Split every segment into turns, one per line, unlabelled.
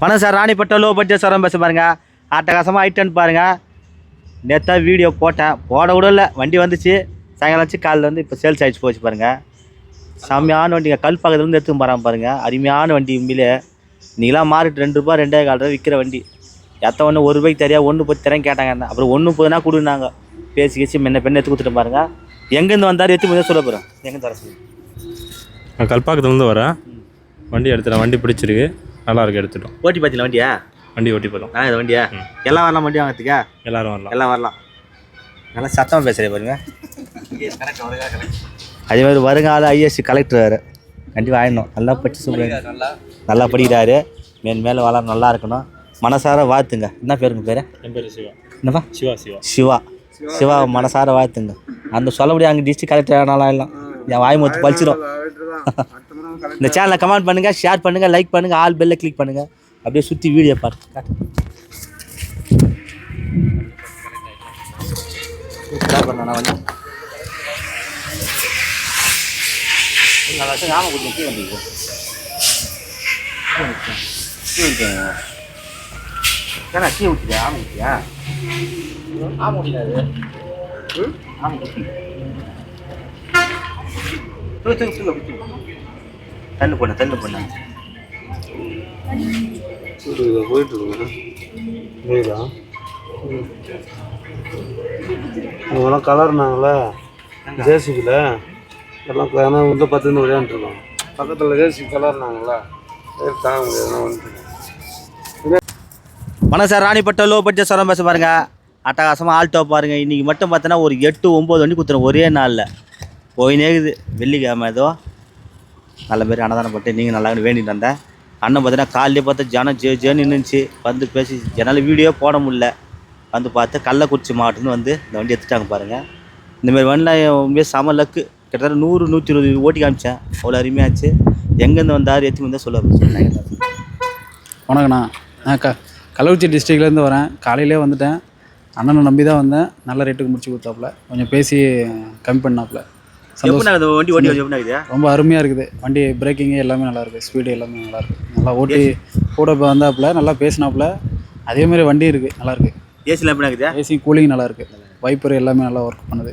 வணக்கம் sir Ranipet low budget சாரம் பேச பாருங்க. அட்டகாசமாக ஐட்டன் பாருங்க. நேற்றா வீடியோ போட்டேன். போட கூட இல்லை. வண்டி வந்துச்சு. சாயங்காலம் வச்சு காலில் வந்து இப்போ சேல்ஸ் ஆகிடுச்சு போச்சு பாருங்கள் செம்மையான வண்டிங்க. கல் பக்கத்துலேருந்து எடுத்து போகிறான் பாருங்கள் அருமையான வண்டி உண்மையிலே. நீங்களாம் மாறிட்டு ரெண்டு ரூபா ரெண்டே கால் ரூபா விற்கிற வண்டி. எத்த ஒன்று ஒரு ரூபாய்க்கு தெரியா ஒன்று பத்து தரேன் கேட்டாங்க. என்ன அப்புறம் ஒன்று போதுனா கொடுனாங்க பேசி கேசி முன்ன பெண்ணை எடுத்து கொடுத்துட்டு பாருங்க. எங்கேருந்து வந்தார் எடுத்து முதல் சொல்ல போகிறேன் எங்கேருந்து வர சொல்லு.
நான் கல்பாக்கத்துலேருந்து வரேன். வண்டி எடுத்துகிறேன் வண்டி பிடிச்சிருக்கு. நல்லா இருக்கு எடுத்துட்டோம்.
ஓட்டி பார்த்தீங்களா வண்டியா?
வண்டி ஓட்டி போகலாம்
ஆ இது வண்டியா? எல்லாம் வரலாம் வண்டி வாங்கிறதுக்கா?
எல்லாரும் வரலாம்.
எல்லாம் வரலாம். நல்லா சத்தமாக பேசுகிறேன் பாருங்க. அதே மாதிரி வருங்கால ஐஎஸ்சி கலெக்டர் வேறு. கண்டிப்பாக ஆயிடணும் நல்லா படிச்சு சொல்லுங்க நல்லா படிக்கிறாரு. மேல் மேலே வளர நல்லா இருக்கணும். மனசார வாழ்த்துங்க. என்ன பேருங்க பேர்?
என் பேர் சிவா.
என்னப்பா?
சிவா சிவா.
சிவா. சிவா மனசார வாழ்த்துங்க. அந்த சொல்லபடி அங்கே டிஸ்ட்ரிக்ட் கலெக்டர் ஆனாலும் ஆயிடலாம். என் வாய் மொத்து பழிச்சிடும் இந்த சேனலை கமெண்ட் பண்ணுங்க ஷேர் பண்ணுங்கள் லைக் பண்ணுங்கள் ஆல் பெல்ல கிளிக் பண்ணுங்க அப்படியே சுற்றி வீடியோ பாருங்க நான் வந்து. ஏன்னா ஊற்றியா ஆமாம் ஊற்றியா ஆமாம் ஆமாம் ஊற்றி தூக்கு தள்ளு பண்ண தள்ளு பண்ண
போயிட்டு இருக்கோம் புரியுதா? இவங்கெல்லாம் கலர்னாங்களே ஜேசிபியில் எல்லாம் ஏன்னா வந்து பத்து விளையாண்டுருக்கோம். பக்கத்தில் ஜேசிபி கலர்னாங்களே தாங்க முடியாது வந்துட்டு
வணக்கம் சார் ராணிப்பட்ட லோ பட்ஜெட் சரம் பேச பாருங்க. அட்டகாசமாக ஆல்டோ பாருங்க. இன்னைக்கு மட்டும் பார்த்தோன்னா ஒரு எட்டு ஒம்பது வண்டி கொடுத்துரும் ஒரே நாளில். போயினே இருக்குது வெள்ளிக்கிழமை ஏதோ. நல்ல பேர் அன்னதானம் பட்டு நீங்கள் நல்லா வேண்டிட்டு வந்தேன் அண்ணன் பார்த்தீங்கன்னா காலையிலே பார்த்தா ஜனம் ஜே ஜேன்னு நின்றுச்சு வந்து பேசி என்னால் வீடியோ போட முடியல. வந்து பார்த்து கள்ளக்குறிச்சி மாவட்டம்னு வந்து இந்த வண்டி எடுத்துட்டாங்க பாருங்கள் இந்தமாரி வண்டியில் உண்மையாக செம லக்கு கிட்டத்தட்ட நூறு நூற்றி இருபது ஓட்டி காமிச்சேன். அவ்வளோ அருமையாச்சு. எங்கேருந்து வந்தார் எத்தி வந்தால் சொல்ல சொன்னாங்க
வணக்கண்ணா நான் க கள்ளக்குறிச்சி டிஸ்ட்ரிக்ட்லேருந்து வரேன். காலையிலே வந்துட்டேன். அண்ணனை நம்பி தான் வந்தேன். நல்ல ரேட்டுக்கு முடிச்சு கொடுத்தாப்புல. கொஞ்சம் பேசி கம்மி பண்ணாப்புல.
வண்டி ஓட்டி
ரொம்ப அருமையாக இருக்குது. வண்டி பிரேக்கிங்கு எல்லாமே நல்லா இருக்குது. ஸ்பீடு எல்லாமே நல்லா இருக்குது. நல்லா ஓட்டி கூட வந்தாப்புல நல்லா பேசினாப்புல அதே மாதிரி வண்டி இருக்குது. நல்லா இருக்குது.
ஏசியில் எப்படி ஆகுது
ஏசி கூலிங் நல்லா இருக்குது. வைப்பர் எல்லாமே நல்லா ஒர்க் பண்ணுது.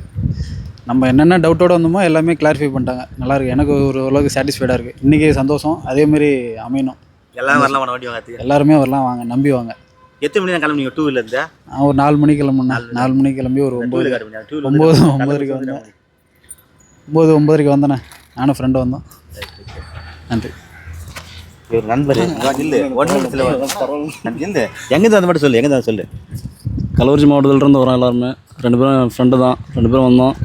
நம்ம என்னென்ன டவுட்டோட வந்தோமோ எல்லாமே கிளாரிஃபை பண்ணிட்டாங்க. நல்லா இருக்கு எனக்கு ஒரு ஓரளவுக்கு சாட்டிஸ்ஃபைடாக இருக்குது. இன்றைக்கி சந்தோஷம். அதே மாதிரி அமையணும்.
எல்லாம் வரலாம் வண்டி வாங்கிறதுக்கு.
எல்லாருமே வரலாம் வாங்க. நம்பி வாங்க.
எத்தனை மணி தான் கிளம்புனீங்க? டூ வீலர் இருந்தா
ஒரு நாலு மணிக்கு கிளம்புனேன். நாலு மணிக்கு கிளம்பி ஒரு
டூ
ஒம்பது
வீலர் காட்டுங்க டூ
ஒம்பது ஒம்பதரைக்கு வந்தேன். ஒம்பது ஒம்பதரைக்கு வந்தேண்ணே நானும் ஃப்ரெண்டு வந்தோம். நன்றி.
இவர் நண்பர். இல்லை. ஒன்று இல்லை எங்கே வந்து மட்டும் சொல்லு எங்கே தான் சொல்லு?
கள்ளக்குறிச்சி மாவட்டத்திலிருந்து வரோம் எல்லாருமே. ரெண்டு பேரும் ஃப்ரெண்டு தான். ரெண்டு பேரும் வந்தோம்.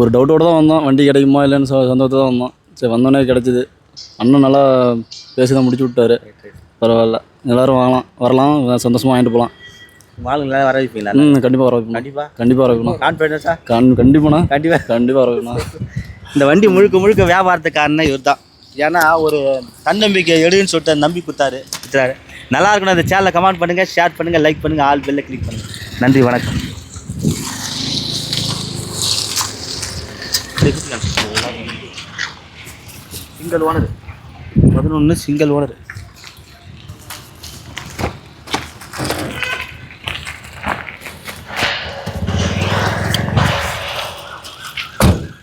ஒரு டவுட்டோட தான் வந்தோம். வண்டி கிடைக்குமா இல்லைன்னு சொ சந்தோஷத்தை தான் வந்தோம். சரி வந்தோடனே கிடச்சிது. அண்ணன் நல்லா பேசி தான் முடிச்சு விட்டாரு. பரவாயில்ல. எல்லோரும் வாங்கலாம். வரலாம். சந்தோஷமாக வாங்கிட்டு போகலாம்.
ஆளுங்களா வர வைப்பீங்களா?
ம் கண்டிப்பாக வர வைக்கணும்.
கண்டிப்பாக
கண்டிப்பாக வர வைக்கணும்.
கான்ஃபிடன்ஸா
கண் கண்டிப்பாண்ணா.
கண்டிப்பாக
கண்டிப்பாக வர வைக்கணும்.
இந்த வண்டி முழுக்க முழுக்க வியாபாரத்துக்கு காரணம் இவர் தான் ஏன்னா ஒரு தன்னம்பிக்கை எடுன்னு சொல்லிட்டு நம்பி கொடுத்தாரு கொடுத்தாரு நல்லா இருக்கணும். இந்த சேனலை கமெண்ட் பண்ணுங்கள் ஷேர் பண்ணுங்கள் லைக் பண்ணுங்கள் ஆல் பெல்ல கிளிக் பண்ணுங்கள் நன்றி வணக்கம். சிங்கிள் ஓனர் பதினொன்று சிங்கிள் ஓனர்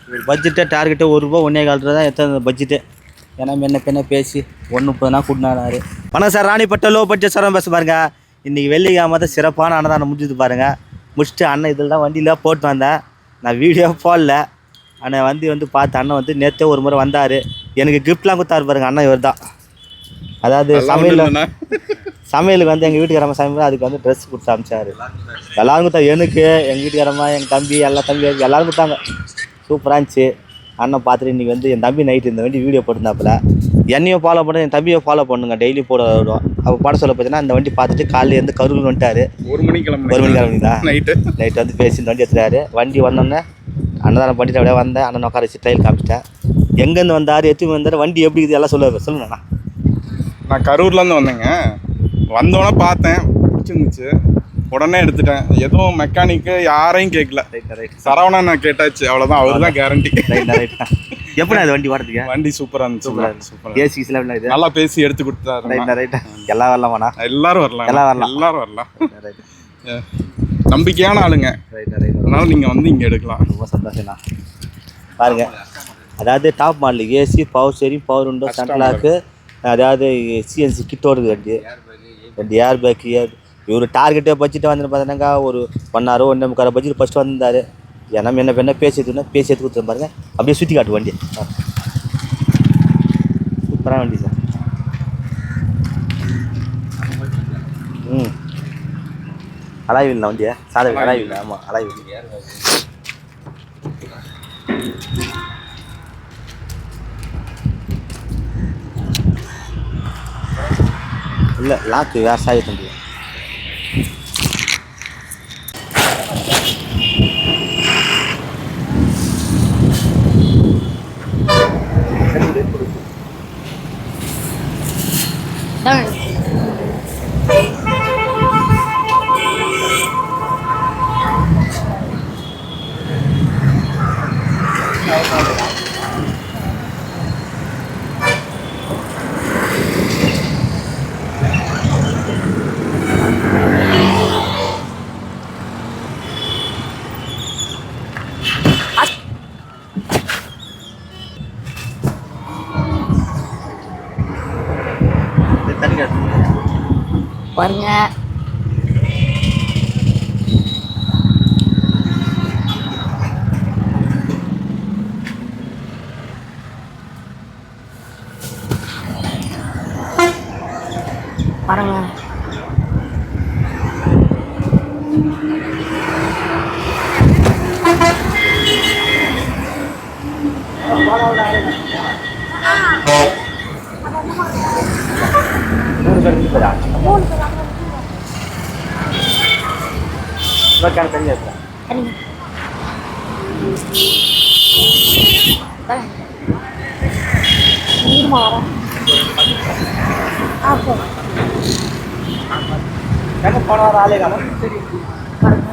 ஒரு பட்ஜெட்டே டார்கெட்டே ஒரு ரூபா ஒன்றே கால் தான் எத்தனை பட்ஜெட்டே ஏன்னா முன்ன பின்ன பேசி ஒன்று முப்பதுனா கூட்டினாரு. வணக்கம் sir Ranipet low budget sir பேச பாருங்க. இன்றைக்கி வெள்ளிக்கிழமை தான் சிறப்பான அன்னதானம் முடிஞ்சது பாருங்க. முடிச்சுட்டு அண்ணன் இதில் தான் வண்டியில் போட்டு வந்தேன். நான் வீடியோ போடல. அண்ணன் வந்து வந்து பார்த்து அண்ணன் வந்து நேற்றே ஒரு முறை வந்தார். எனக்கு கிஃப்ட்லாம் கொடுத்தாரு பாருங்க அண்ணன் இவர் தான். அதாவது சமையல் சமையலுக்கு வந்து எங்கள் வீட்டுக்காரம்மா சமையல் அதுக்கு வந்து ட்ரெஸ் கொடுத்து அமிச்சாரு எல்லாரும் கொடுத்தா எனக்கு எங்கள் வீட்டுக்காரம்மா எங்கள் தம்பி எல்லா தம்பி எல்லாரும் கொடுத்தாங்க. சூப்பராக இருந்துச்சு. அண்ணன் பார்த்துட்டு இன்றைக்கி வந்து என் தம்பி நைட்டு இந்த வண்டி வீடியோ போட்டிருந்தாப்புல. என்னையும் ஃபாலோ பண்ண என் தம்பியை ஃபாலோ பண்ணுங்க டெய்லி போட விடுவோம் அப்போ பாட சொல்ல பார்த்தீங்கன்னா இந்த வண்டி பார்த்துட்டு காலையில இருந்து கருவில் வந்துட்டாரு.
ஒரு மணிக்கு கிளம்பு
ஒரு மணி கிளம்பிங்களா
நைட்டு
நைட்டு வந்து பேசி இந்த வண்டி எடுத்துட்டாரு. வண்டி வந்தோடனே அன்னதானம் பண்ணிட்டு அப்படியே வந்தேன். அண்ணன் உட்கார வச்சு ட்ரையல் காமிச்சிட்டேன். எங்கேருந்து வந்தார் எத்தனை வந்தார் வண்டி எப்படி இருக்குது எல்லாம் சொல்லுவேன் சொல்லுங்கண்ணா
நான் கரூர்லேருந்து வந்தேங்க. வந்தோடனே பார்த்தேன். பிடிச்சிருந்துச்சு. உடனே எடுத்துட்டேன். எதுவும் மெக்கானிக்கு யாரையும் கேட்கல
ரைட்டா
சரவணன் நான் கேட்டாச்சு. அவ்வளோதான் அவர் தான் கேரண்டி
ரைட்டா ரைட்டா எப்படி அது வண்டி ஓடுறதுக்கு
வண்டி சூப்பரா இருந்துச்சு சூப்பரா
ஏசி சில இது?
நல்லா பேசி எடுத்து கொடுத்தாரு
ரைட் ரைட் எல்லாம் வரலாமாண்ணா
எல்லாரும் வரலாம்.
எல்லாம் வரலாம்.
எல்லாரும் வரலாம். நம்பிக்கையான ஆளுங்க. அதனால நீங்க வந்து இங்க எடுக்கலாம்.
ரொம்ப சந்தோஷம்ண்ணா பாருங்க. அதாவது top model AC power steering power window central lock அதாவது சிஎன்சி கிட்டோடு வண்டி. ரெண்டு ஏர் பேக் ஏர் இவர் டார்கெட்டை பட்ஜெட்டை வந்து பார்த்தீங்கன்னாக்கா ஒரு ஒன் ஹவர் ஒன்றே முக்கால் பட்ஜெட் ஃபஸ்ட்டு வந்திருந்தார். ஏன்னா என்ன என்ன பேசிட்டு பேசி எடுத்து கொடுத்துரு பாருங்க. அப்படியே சுற்றி காட்டு வண்டி சூப்பரான வண்டி சார். ம். அலாய்வில் வண்டியா. சாதவி அலாய்வில் ஆமாம் அலாய்வில் இல்லை லாக்கு வேறு சாவி தம்பி தண்ணி
பாருங்க. பாருங்க.
மூணு பேர் ரெண்டு பேரா. இவருக்கான தண்ணி இருக்கா
சரிங்க பாருங்க. நீர்மா வரேன் ஆ சரி
எங்க போன வாரம் ஆளே காணும்
பாருங்க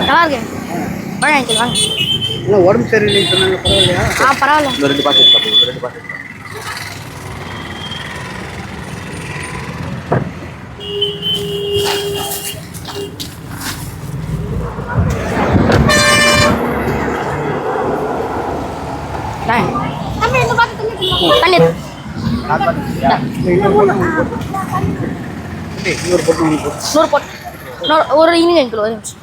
நல்லா இருக்கு வாங்க அங்கிள் வாங்க.
உடம்பு சரியில்லைன்னு சொன்னாங்க பரவாயில்லையா?
ஆ பரவாயில்ல.
இந்த ரெண்டு பாக்கெட் சாப்பிடு இந்த ரெண்டு பாக்கெட்
தண்ணி தண்ணி நூறு போட்டு. நூறு ஒரு இனிங்க ஒரு நிமிஷம்.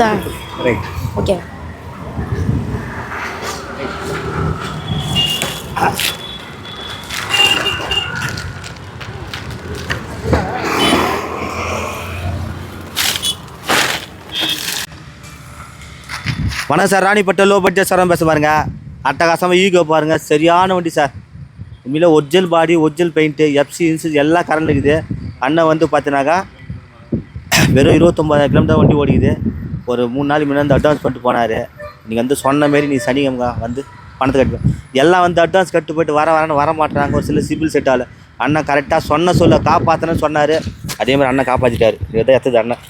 தான் ஓகே.
வணக்கம் சார் ராணிப்பட்ட லோ பட்ஜெட் சாரம் பேச பாருங்க. அட்டகாசமாக ஈகோ பாருங்க. சரியான வண்டி சார். உண்மையில original body original paint FC insurance எல்லாம் கரண்ட் இருக்குது. அண்ணன் வந்து பார்த்தினாக்கா வெறும் இருபத்தொம்பதாயிரம் கிலோமீட்டர் வண்டி ஓடிக்குது. ஒரு மூணு நாள் முன்னாடி வந்து அட்வான்ஸ் பண்ணிட்டு போனார். நீங்கள் வந்து சொன்ன மாரி நீ சனிக்கிழமை வந்து பணத்தை கட்டு எல்லாம் வந்து அட்வான்ஸ் கட்டு போயிட்டு வர வரன்னு வர மாட்டுறாங்க. ஒரு சில சிபில் செட் ஆகலை அண்ணன் கரெக்டாக சொன்ன சொல்ல காப்பாற்றுனேன்னு சொன்னார். அதே மாதிரி அண்ணன் காப்பாற்றிட்டார் இதை எத்தது அண்ணன்.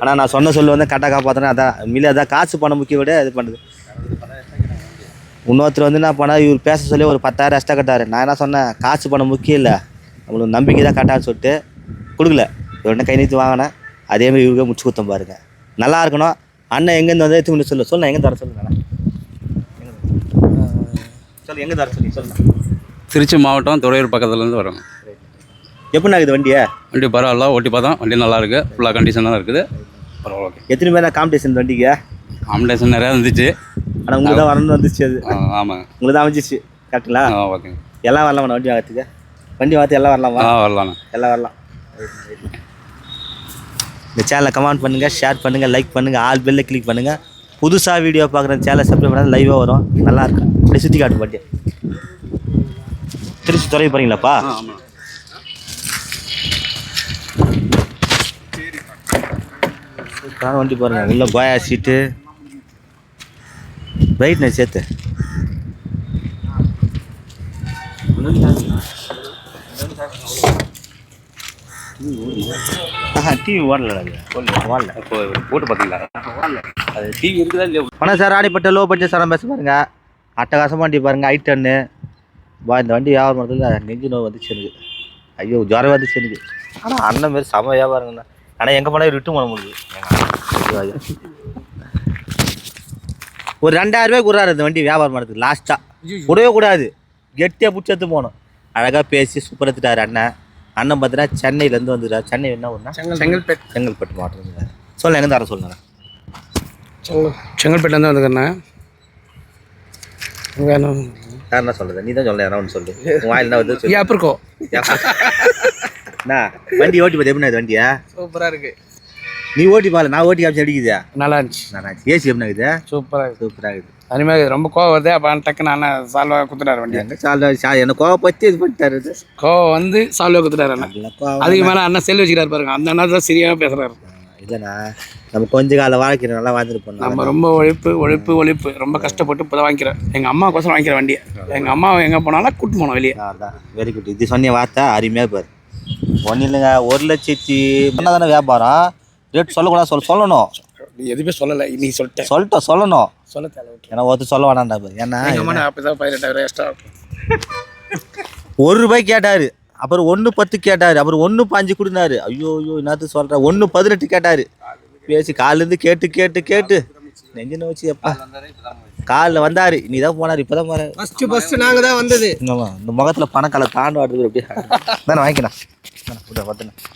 ஆனால் நான் சொன்ன சொல்ல வந்து கரெக்டாக காப்பாற்றினேன் அதான் மில்ல அதான் காசு பணம் முக்கிய விட இது பண்ணுது. இன்னொருத்தர் வந்து என்ன பண்ணா இவர் பேச சொல்லி ஒரு பத்தாயிரம் எக்ஸ்ட்ரா கட்டாரு நான் என்ன சொன்னேன்? காசு பணம் முக்கியம் இல்லை. நம்மளுக்கு நம்பிக்கை தான் கட்டான்னு சொல்லிட்டு கொடுக்கல. இவர்கிட்ட கை நீத்து வாங்கினேன். அதே மாதிரி இவருக்கே முடிச்சு கொடுத்தோம் பாருங்க. நல்லா இருக்கணும். அண்ணன் எங்கேருந்து வந்து எடுத்து சொல்லு. சொல்லு எங்கே தர சொல்லுங்க. சொல்லு எங்கே தர சொல்லி சொல்லுங்க
திருச்சி மாவட்டம் துறையூர் பக்கத்துலேருந்து வரோங்க
எப்படிண்ணா இருக்குது வண்டியை?
வண்டி பரவாயில்ல. ஓட்டி பார்த்தோம். வண்டி நல்லா இருக்கு. ஃபுல்லாக கண்டிஷனாக இருக்குது. பரவாயில்ல ஓகே.
எத்தனை பேர் காம்படிஷன் வண்டிக்கு?
காம்படிஷன் நிறையா இருந்துச்சு.
ஆனால் உங்களுக்கு தான் வரணும்னு வந்துச்சு அது.
ஆ, ஆமாங்க
உங்களுக்கு தான் அமைஞ்சிச்சு. கரெக்டுங்களா
ஆ ஓகேங்க
எல்லாம் வரலாமா வண்டி வாங்கிறதுக்கு? வண்டி வாங்கத்து எல்லாம் வரலாமா?
ஆ வரலாண்ணா
எல்லாம் வரலாம். இந்த சேனலை கமெண்ட் பண்ணுங்கள் ஷேர் பண்ணுங்கள் லைக் பண்ணுங்கள் ஆல் பெல்ல கிளிக் பண்ணுங்கள் புதுசாக வீடியோ பார்க்குற சேனலை சப்ஸ்கிரைப் பண்ணால் லைவாக வரும். நல்லா இருக்கும் அப்படியே சுற்றி காட்டும் பாட்டி திருச்சி துறை போகிறீங்களாப்பா சூப்பரான வண்டி பாருங்க உள்ள கோயா சீட்டு பிரைட்னஸ் சேர்த்து. டிவி ஓடல ஓடல
போட்டு பார்த்தீங்களா அது டிவி இருக்குதா இல்லையா?
பணம் சார் ராணிப்பட்ட லோ பட்ஜெட் சாரம் பேச பாருங்க அட்டகாசம் வண்டி பாருங்க ஐ டன்னு பா இந்த வண்டி வியாபாரம் பண்ணுறதுல நெஞ்சு நோய் வந்துச்சு எனக்கு. ஐயோ ஜுரம் வந்துச்சு எனக்கு. ஆனால் அண்ணன் மாரி செம வியாபாரங்கண்ணா ஆனால் எங்கே போனால் ரிட்டும் பண்ண முடியுது. ஒரு ரெண்டாயிரம் ரூபாய் கொடுறாரு இந்த வண்டி வியாபாரம் பண்ணுறதுக்கு லாஸ்ட்டாக விடவே கூடாது. கெட்டியாக பிடிச்சி எடுத்து போகணும். அழகாக பேசி சூப்பர் எடுத்துட்டாரு அண்ணன். அண்ணன் பார்த்தீங்கன்னா சென்னையிலேருந்து வந்துடுறாரு சென்னை என்ன ஒன்றா
செங்கல்பேட்.
செங்கல்பட்டு மாவட்டம் சொல்லுங்க எங்கே தர சொல்லுங்க.
செங்கல்பேட்லேருந்து வந்துக்கிறேண்ணே
யார் என்ன சொல்றது? நீ தான் சொல்ல யாரா ஒன்று சொல்லு. உன் வாயில் என்ன வந்து சொல்லு.
ஏப்பிருக்கோ
என்ன வண்டி ஓட்டி பார்த்து எப்படி வண்டியா?
சூப்பராக இருக்கு.
நீ ஓட்டி பாரு நான் ஓட்டி காமிச்சு அடிக்குதா.
நல்லா இருந்துச்சு.
நான் ஏசி எப்படி இருக்குது
சூப்பராக இருக்கு.
சூப்பராக இருக்குது
அருமையாக ரொம்ப கோவம் வருது அப்போ டக்குன்னு அண்ணன் சால்வாக குத்துட்டாரு வண்டி
எங்க சால் சா என்ன கோவப்பத்தி இது பண்ணிட்டாரு இது.
கோவம் வந்து சால்வாக குத்துட்டாரு அண்ணன்.
கோவம்
அதுக்கு மேலே அண்ணன் செல் வச்சுக்கிறாரு பாருங்க. அந்த அண்ணா தான் சரியாக பேசுகிறாரு
இல்லைண்ணா நம்ம கொஞ்ச கால வாழ்க்கை நல்லா வாழ்ந்துட்டு
நம்ம ரொம்ப உழைப்பு உழைப்பு உழைப்பு. ரொம்ப கஷ்டப்பட்டு இப்போ தான் வாங்கிக்கிறேன். எங்கள் அம்மாவுக்கோசரம் வாங்கிக்கிற வண்டியை. எங்கள் அம்மா எங்கே போனாலும் கூட்டு போனோம் வெளியே.
அதான் வெரி குட் இது சொன்ன வார்த்தை அருமையாக பாரு. ஒன்றும் இல்லைங்க ஒரு லட்சத்தி தானே வியாபாரம். ரேட் சொல்லக்கூடாது சொல்ல சொல்லணும்.
நீ எதுவுமே சொல்லலை. நீ சொல்லிட்டேன்
சொல்லிட்டோம் சொல்லணும்.
சொல்ல தேவை
ஏன்னா ஒருத்தர் சொல்ல வேணாண்டா பாரு. ஏன்னா
எங்கள் அம்மா நான் அப்போ தான் பதினெட்டாயிரம் எக்ஸ்ட்ரா
ஒரு ரூபாய் கேட்டாரு. அப்புறம் ஒன்று பத்து கேட்டாரு. அப்புறம் ஒன்று பாஞ்சு கொடுனாரு. ஐயோ ஐயோ என்னத்து சொல்ற? ஒன்று பதினெட்டு கேட்டாரு. பேசி காலிலேருந்து கேட்டு கேட்டு கேட்டு. நெஞ்சு வச்சு எப்பா. காலில் வந்தாரு. நீ தான் போனார். இப்போ தான் போறாரு
ஃபஸ்ட்டு ஃபஸ்ட்டு நாங்கள் தான் வந்தது.
இந்த முகத்தில் பணக்கால தாண்டு வாடுறது அப்படியே. தானே வாங்கிக்கலாம்.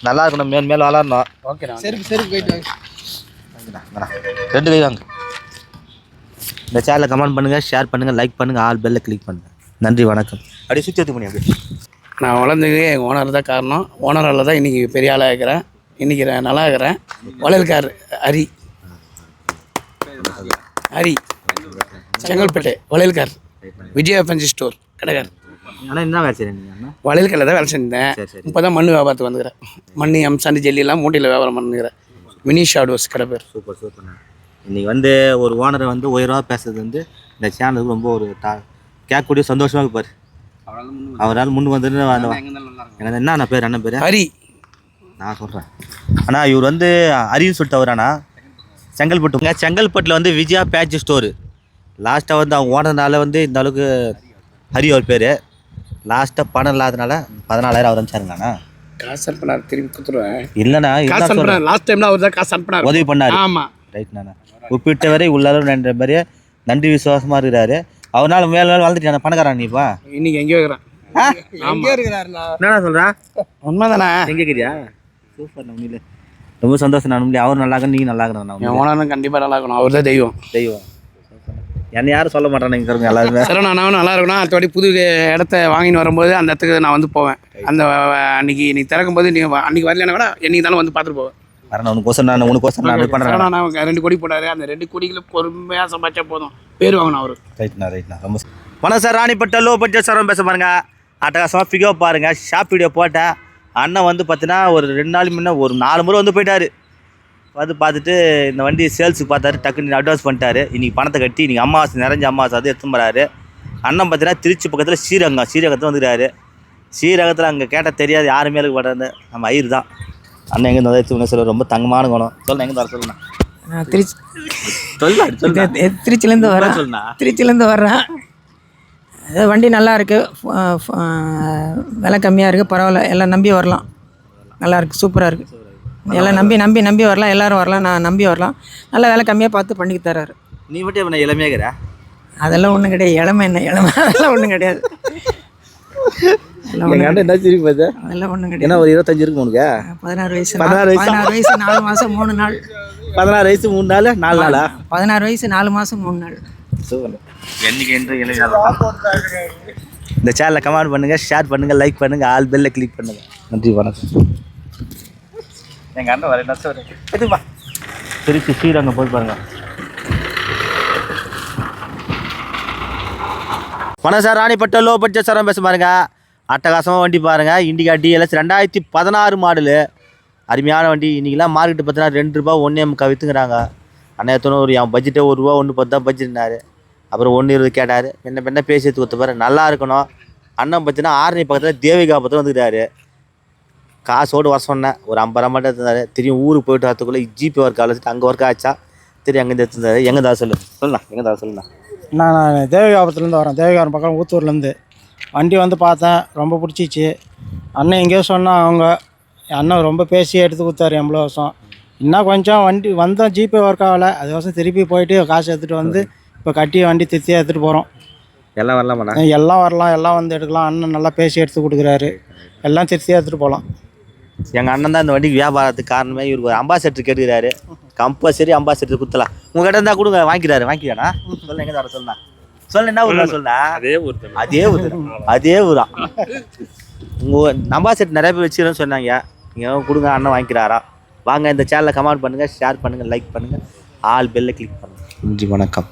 நல்லா இருக்கணும். மேல் மேல் வளரணும்
ஓகேண்ணா சரி சரி போயிட்டு.
ரெண்டு கை வாங்க. இந்த சேனலை கமெண்ட் பண்ணுங்கள் ஷேர் பண்ணுங்கள் லைக் பண்ணுங்கள் ஆல் பெல்ல கிளிக் பண்ணுங்கள் நன்றி வணக்கம். அப்படியே சுற்றி எடுத்து பண்ணி அப்படியே.
நான் வளர்ந்தது எங்கள் ஓனர் தான் காரணம். ஓனரால் தான் இன்றைக்கி பெரிய ஆளாக இருக்கிறேன் இன்றைக்கி நான் நல்லா இருக்கிறேன் வளையல்கார் ஹரி. ஹரி. செங்கல்பேட்டை வளையல்கார் விஜயா ஃபேன்சி ஸ்டோர் கடைக்கார்
ஆனால் என்ன வேலை அண்ணா?
வளையல்காரில் தான் வேலை செஞ்சேன். இப்போ தான் மண் வியாபாரத்துக்கு வந்துக்கிறேன். மண் எம்சாண்டி ஜெல்லியெல்லாம் மூட்டையில் வியாபாரம் பண்ணுகிறேன் மினி ஷாடோஸ் கடை பேர்.
சூப்பர் சூப்பர்ண்ணா இன்னைக்கு வந்து ஒரு ஓனரை வந்து உயர்வாக பேசுறது வந்து இந்த சேனலுக்கு ரொம்ப ஒரு டா கேட்கக்கூடிய சந்தோஷமாக இருப்பார் அவரால் முன் வந்து எனக்கு என்ன பேர் அண்ணன் பேர்?
ஹரி.
நான் சொல்கிறேன் அண்ணா இவர் வந்து அரின்னு சொல்லிட்டு அவராண்ணா செங்கல்பட்டு. செங்கல்பட்டில் வந்து விஜயா பேட்ச் ஸ்டோரு லாஸ்ட்டாக வந்து அவங்க ஓனர்னால வந்து இந்த அளவுக்கு ஹரி அவர் பேர். லாஸ்ட்டாக பணம் இல்லாதனால பதினாலாயிரம் அவர் அனுப்பிச்சாருங்கண்ணா
காசு அனுப்பினார் திரும்பி கொடுத்துருவேன்.
இல்லைண்ணா
காசு அனுப்பினார் லாஸ்ட் டைம்ல அவர் தான் காசு அனுப்பினார்.
உதவி பண்ணார்.
ஆமாம்
ரைட்ண்ணா உப்பிட்ட வரை உள்ளளவு நன்ற மாதிரி நன்றி விசுவாசமாக இருக்கிறாரு. அவனால மேல மேல வளர்ந்துட்டான பணக்காரன் நீப்பா
இன்னைக்கு எங்கேயோ இருக்கிறேன். எங்கே இருக்கிறாருண்ணா.
என்னடா சொல்கிறா
உண்மைதானே?
எங்கே இருக்கிறியா? சூப்பர் உண்மையிலே. ரொம்ப சந்தோஷம் நான் உண்மையிலே. அவர் நல்லா இருக்கணும் நீ நல்லா இருக்கணும்
கண்டிப்பாக நல்லா இருக்கணும் அவர் தான் தெய்வம்.
தெய்வம். என்னை யாரும் சொல்ல மாட்டானே இங்கே இருக்கிறவங்க எல்லாருமே
சரவணா அண்ணாவும் நல்லா இருக்கணும். அடுத்த வாட்டி புது இடத்த வாங்கின்னு வரும்போது அந்த இடத்துக்கு நான் வந்து போவேன். அந்த அன்னைக்கு நீ திறக்கும்போது நீ வ- அன்னைக்கு வரலன்னா கூட என்னைக்கு தானே வந்து பார்த்துட்டு போவேன்.
வரணும் உனக்கோசம் நான் உனக்கோசம் நான் பண்ணுறேன்
அண்ணா ரெண்டு கோடி போட்டாரு. அந்த ரெண்டு கோடிகளும் பொறுமையாக சம்பாதிச்சா போதும். பேர் வாங்கணும் அவரு.
ரைட்ண்ணா ரைட்ண்ணா ரொம்ப வணக்கம் sir Ranipet low budget sir பேச பாருங்க. அட்டகாசமாக ஃபிகோ பாருங்க. ஷாப் வீடியோ போட்டேன். அண்ணன் வந்து பார்த்தீங்கன்னா ஒரு ரெண்டு நாள் முன்ன ஒரு நாலு முறை வந்து போயிட்டாரு. வந்து பார்த்துட்டு இந்த வண்டி சேல்ஸுக்கு பார்த்தாரு டக்குன்னு அட்வான்ஸ் பண்ணிட்டாரு. இன்னைக்கு பணத்தை கட்டி இன்னைக்கு அம்மாவாசை நிறைஞ்ச அம்மாவாசை அது எடுத்து போகிறாரு அண்ணன் பார்த்தீங்கன்னா திருச்சி பக்கத்தில் ஸ்ரீரங்கம் ஸ்ரீரங்கத்தில் வந்துக்கிறாரு. ஸ்ரீரங்கத்தில் அங்கே கேட்டால் தெரியாது யாருமே இருக்க மாட்டாரு நம்ம ஐயர் தான். அண்ணன் எங்கே வந்து எடுத்து சொல்ல ரொம்ப தங்கமான குணம். சொல்லுங்க எங்கே வர சொல்லுண்ணா?
திருச்சி
சொல்லு
திருச்சிலேருந்து வரேன்
சொல்லுண்ணா.
திருச்சிலேருந்து வர்றேன். வண்டி நல்லா இருக்கு. ஃப- ஃப- விலை கம்மியாக இருக்குது பரவாயில்ல. எல்லாம் நம்பி வரலாம். நல்லா இருக்கு. சூப்பராக இருக்குது எல்லாம் நம்பி நம்பி நம்பி வரலாம் எல்லாரும் வரலாம் நான் நம்பி வரலாம். நல்லா விலை கம்மியாக பார்த்து பண்ணி தராரு
நீ மட்டும் என்ன இளமையாகிற?
அதெல்லாம் ஒன்றும் கிடையாது. இளமை என்ன இளமை? அதெல்லாம் ஒன்றும் கிடையாது.
என்ன.
அதெல்லாம் ஒன்றும்
என்ன
கிடையாது.
ஒரு இருபத்தஞ்சு இருக்கும் உனக்கு?
பதினாறு வயசு
பதினாறு வயசா?
பதினாறு வயசு நாலு மாதம் மூணு நாள்.
பதினாறு வயசு மூணு நாள் நாலு நாளா?
பதினாறு வயசு நாலு மாதம் மூணு நாள்.
என்னைக்கு என்று இந்த சேனலை கமெண்ட் பண்ணுங்க ஷேர் பண்ணுங்க லைக் பண்ணுங்க ஆல் பெல்ல கிளிக் பண்ணுங்க. நன்றி வணக்கம். எங்க அண்ணன் வர என்ன எதுப்பா திருச்சி ஸ்ரீரங்கம் போய் பாருங்க. வணக்கம் சார் ராணிப்பட்ட லோ பட்ஜெட் சாரம் பேச பாருங்க. அட்டகாசமாக வண்டி பாருங்க. இண்டிகா டிஎல்எஸ் ரெண்டாயிரத்தி பதினாறு மாடலு அருமையான வண்டி. இன்றைக்கெலாம் மார்க்கெட்டு பார்த்தீங்கன்னா ரெண்டு ரூபா ஒன்றே முக்கால் விற்றுங்கிறாங்க அண்ணா எத்தனை ஒரு என் பட்ஜெட்டே ஒரு ரூபா ஒன்று பத்து தான் பட்ஜெட்னாரு அப்புறம் ஒன்று இருபது கேட்டார். என்ன பெண்ண பேசி எடுத்து கொடுத்த பாரு. நல்லா இருக்கணும். அண்ணன் பார்த்தீங்கன்னா ஆரணி பக்கத்தில் தேவிகா பக்கத்தில் வந்துக்கிறாரு. காசோடு வர சொன்னேன். ஒரு ஐம்பது ரூபா மட்டும் எடுத்துருந்தாரு. திரும்பி ஊருக்கு போயிட்டு வரத்துக்குள்ளே ஜிபே ஒர்க் ஆகல. அங்கே ஒர்க் ஆச்சா? திரும்பி அங்கேருந்து எடுத்துருந்தாரு. எங்கே தான் சொல்லு? சொல்லலாம் எங்கே தான் சொல்லுண்ணா.
நான் நான் தேவிகாபுரத்துலேருந்து வரேன். தேவிகாபுரம் பக்கம் ஊத்தூர்லேருந்து வண்டி வந்து பார்த்தேன். ரொம்ப பிடிச்சிச்சு. அண்ணன் எங்கேயோ சொன்னால் அவங்க அண்ணன் ரொம்ப பேசி எடுத்து கொடுத்தாரு எவ்வளோ வருஷம் இன்னும் கொஞ்சம் வண்டி வந்தோம் ஜிபே ஒர்க் ஆகலை. அது வருஷம் திருப்பி போயிட்டு காசு எடுத்துகிட்டு வந்து இப்போ கட்டி வண்டி திருத்தியாக எடுத்துகிட்டு போகிறோம்
எல்லாம் வரலாமாண்ணா?
எல்லாம் வரலாம். எல்லாம் வந்து எடுக்கலாம். அண்ணன் நல்லா பேசி எடுத்து கொடுக்குறாரு. எல்லாம் திருத்தியாக எடுத்துகிட்டு போகலாம்.
எங்கள் அண்ணன் தான் இந்த வண்டிக்கு வியாபாரத்துக்கு காரணமே இவருக்கு ஒரு அம்பாசெட்டர் கேட்டுக்கிறாரு. கம்பல்சரி அம்பாசெட்டர் குத்தலாம். உங்ககிட்ட இருந்தால் கொடுங்க வாங்கிக்கிறாரு வாங்கிக்கிறானா? சொல்ல எங்கே தர சொல்லலாம் சொல்ல என்ன ஊர்ல சொல்ல
அதே ஊர்
அதே ஊர் அதே ஊரா உங்கள் அம்பாசெட் நிறைய பேர் வச்சுக்கிறேன்னு சொன்னாங்க. நீங்கள் கொடுங்க அண்ணன் வாங்கிக்கிறாரா? வாங்க இந்த சேனலை கமெண்ட் பண்ணுங்கள் ஷேர் பண்ணுங்கள் லைக் பண்ணுங்கள் ஆல் பெல்லை கிளிக் பண்ணுங்கள் நன்றி வணக்கம்.